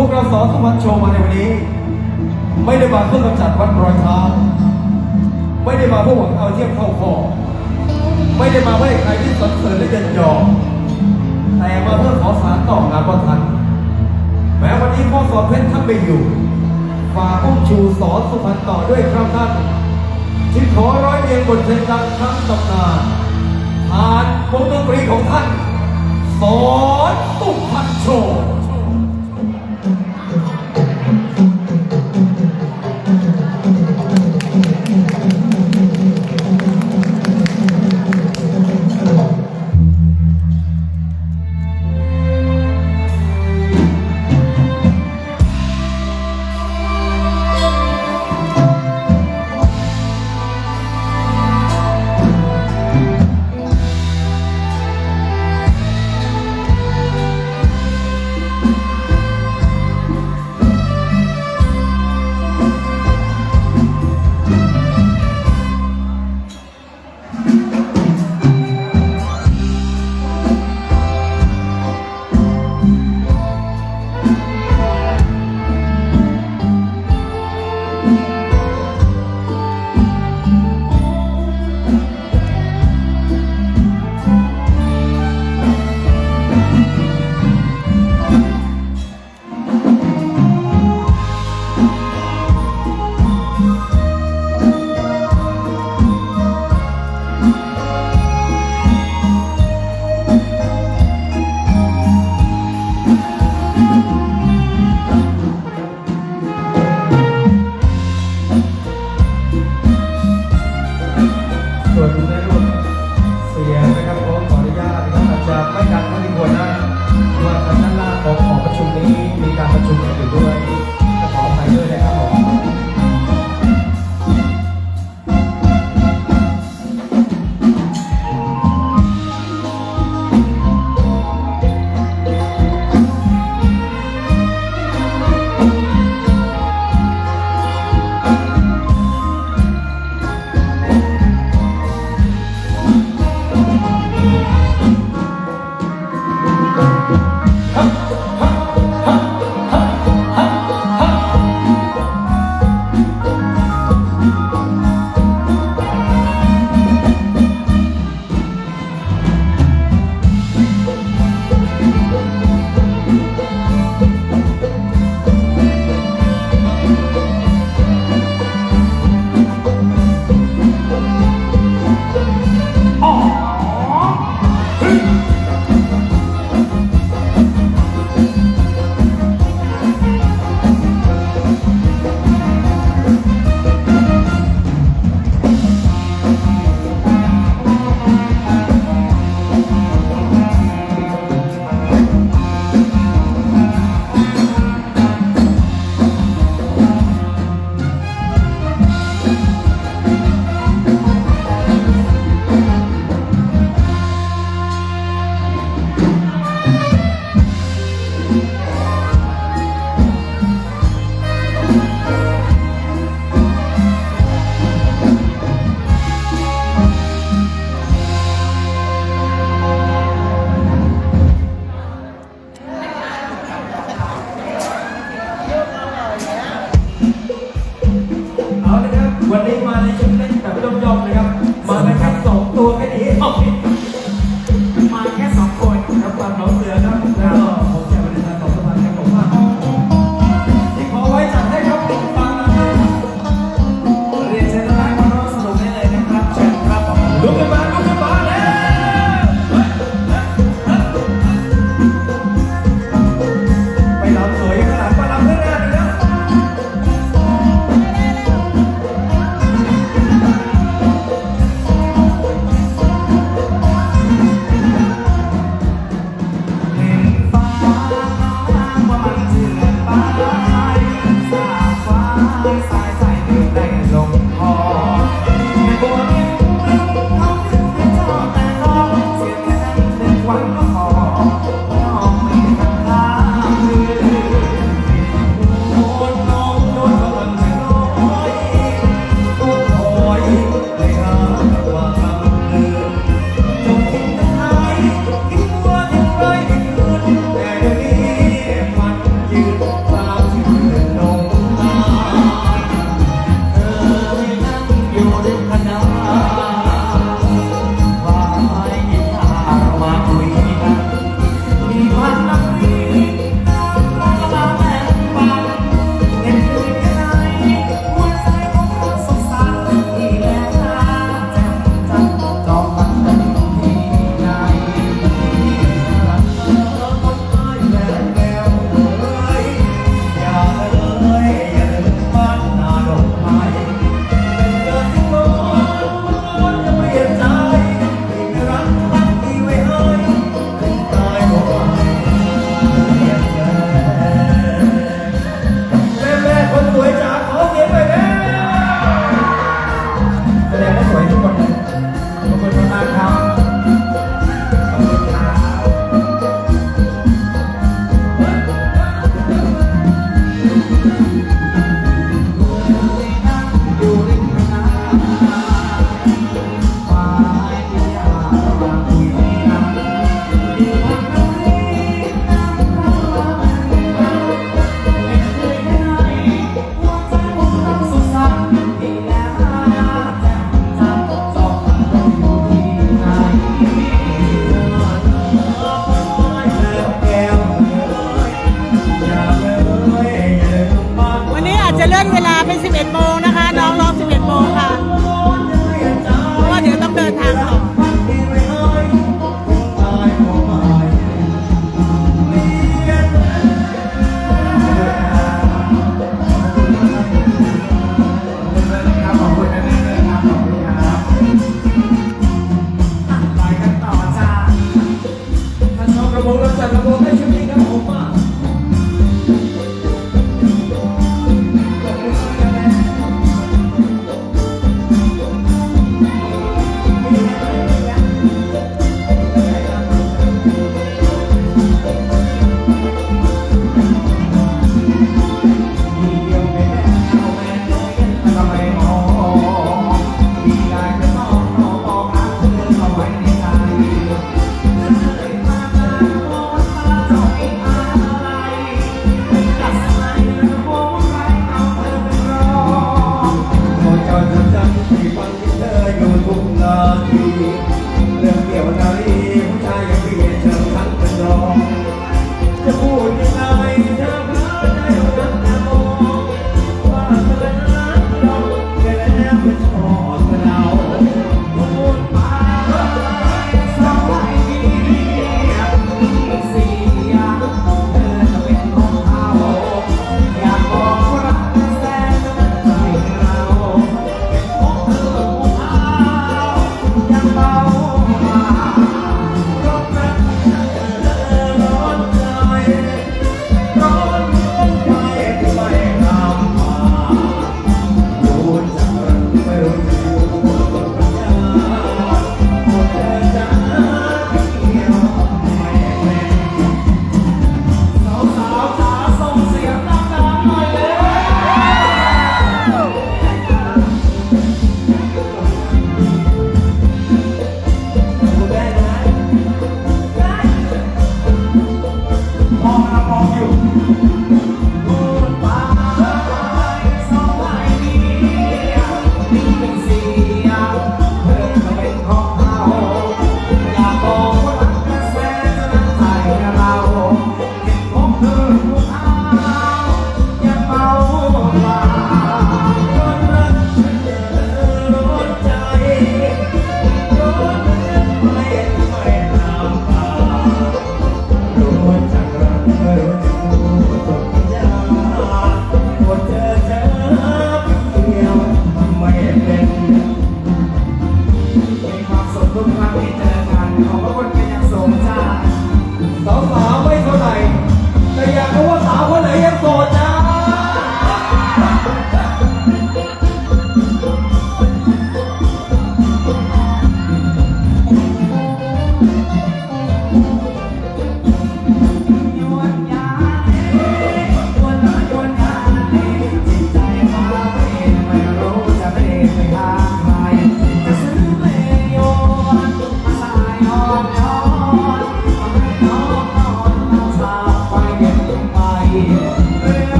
พวกเราสอนสมันโชว์มาในวันนี้ ไม่ได้มาเพื่อกำจัดวัดรอยเท้า ไม่ได้มาเพื่อหวังเอาเทียบเข้าคอไม่ได้มาเพื่อใครที่สรรเสริญและเยินยอแต่มาเพื่อขอสารต่องานประทันแม้วันนี้พ่อสอนเพชรท่านไม่อยู่ฝากพุ่งชูสอนสุพรรณต่อด้วยครับท่านที่ขอร้อยเรียงบทเพลงดังครั้งตำนานผ่านวงดนตรีของท่าน สอนสุพรรณโชว์ ส่ เ